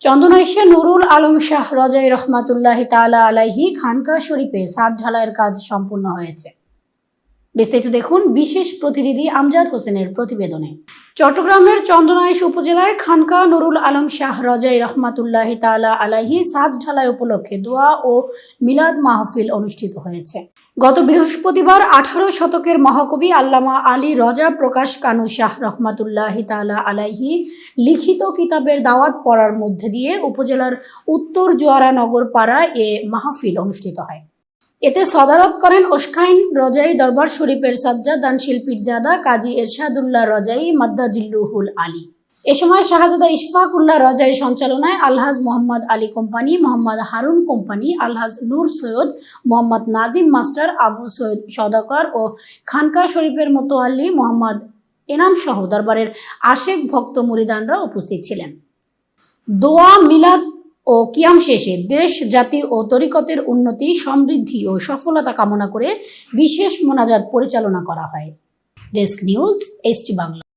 চন্দনাইশে নুরুল আলম শাহ রজাই রহমাতুল্লাহ তালা আলাইহি খানকা শরীফে সাত ঢালাইয়ের কাজ সম্পূর্ণ হয়েছে। বিস্তারিত দেখুন বিশেষ প্রতিনিধি আমজাদ হোসেনের প্রতিবেদনে। চট্টগ্রামের চন্দনাইশ উপজেলায় খানকা নুরুল আলম শাহ রজাই রহমাতুল্লাহ তালা আলাইহি সাত ঢালাই উপলক্ষে দোয়া ও মিলাদ মাহফিল অনুষ্ঠিত হয়েছে। গত বৃহস্পতিবার আঠারো শতকের মহাকবি আল্লামা আলী রজা প্রকাশ কানু শাহ রহমাতুল্লাহ তালা আলাইহি লিখিত কিতাবের দাওয়াত পড়ার মধ্যে দিয়ে উপজেলার উত্তর জোয়ারা নগর পাড়ায় এ মাহফিল অনুষ্ঠিত হয়। এতে সদারত করেন ওসখাইন রজাই দরবার শরীফের সাজ্জাদান শিল্পীর জাদা কাজী এরশাদুল্লাহ রজাই মাদ্দাজিল্লুহুল আলী। এ সময় শাহজাদা ইশফাকুল্লাহ রজাই সঞ্চালনায় Alhaj Mohammad Ali company, Mohammad Harun company, Alhaj Nur Syed, Mohammad Nazim master, Abu Syed Sadakar ও খানকা শরীফের মোতোয়াল্লি, মোহাম্মদ এনাম সহ দরবারের আশেক ভক্ত মুরিদানরা উপস্থিত ছিলেন। দোয়া মিলাদ ও কিয়াম শেষে দেশ, জাতি ও তরিকতের উন্নতি, সমৃদ্ধি ও সফলতা কামনা করে বিশেষ মোনাজাত পরিচালনা করা হয়। Desk news ST Bangla.